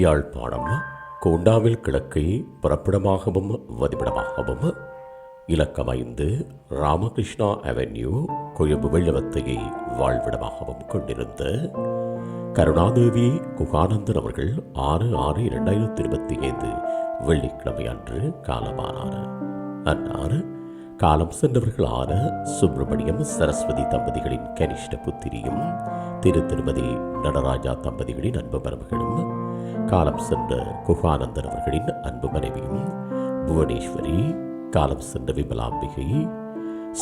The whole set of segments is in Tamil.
யாழ்ப்பாணம் கோண்டாவில் கிழக்கை பிறப்பிடமாகவும் வதிப்பிடமாகவும் இலக்கம் ஐந்து ராமகிருஷ்ணா அவென்யூ கொழும்பு வெள்ளவத்தையை வாழ்விடமாகவும் கொண்டிருந்த கருணாதேவி குகானந்தன் அவர்கள் ஆறு ஆறு இரண்டாயிரத்தி இருபத்தி ஐந்து வெள்ளிக்கிழமை அன்று காலமானார். அன்னார் காலம் சென்றவர்களான சுப்பிரமணியம் சரஸ்வதி தம்பதிகளின் கனிஷ்ட புத்திரியும் திரு திருமதி நடராஜா தம்பதிகளின் அன்பு மரபுகளும் காலம் சென்ற குகானந்தன் அவர்களின் அன்பு மனைவியும் புவனேஸ்வரி காலம் சென்ற விமலாம்பிகை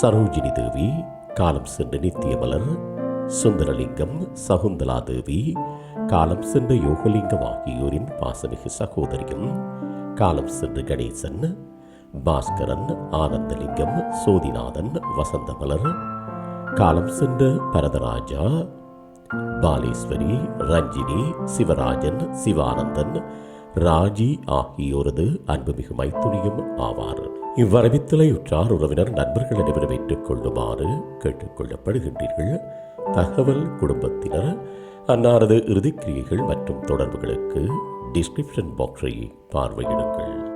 சரோஜினி தேவி காலம் சென்ற நித்தியமலர் சுந்தரலிங்கம் சகுந்தலா தேவி காலம் சென்ற யோகலிங்கம் ஆகியோரின் பாசமிகு சகோதரியும் காலம் சென்ற கணேசன் பாஸ்கரன் ஆனந்தலிங்கம் சோதிநாதன் வசந்தமலர் காலம் சென்ற பரதராஜா பாலேஸ்வரி ரஞ்சினி சிவராஜன் சிவானந்தன் ராஜி ஆகியோரது அன்புமிகு மைத்துனியும் ஆவார். இவ்வரவித்தலையுற்றார் உறவினர் நண்பர்கள் அனைவரும் ஏற்றுக்கொள்ளுமாறு கேட்டுக்கொள்ளப்படுகின்றீர்கள். தகவல் குடும்பத்தினர் அன்னாரது இறுதிக்கிரியைகள் மற்றும் தொடர்புகளுக்கு டிஸ்கிரிப்ஷன் பாக்ஸை பார்வையிடுங்கள்.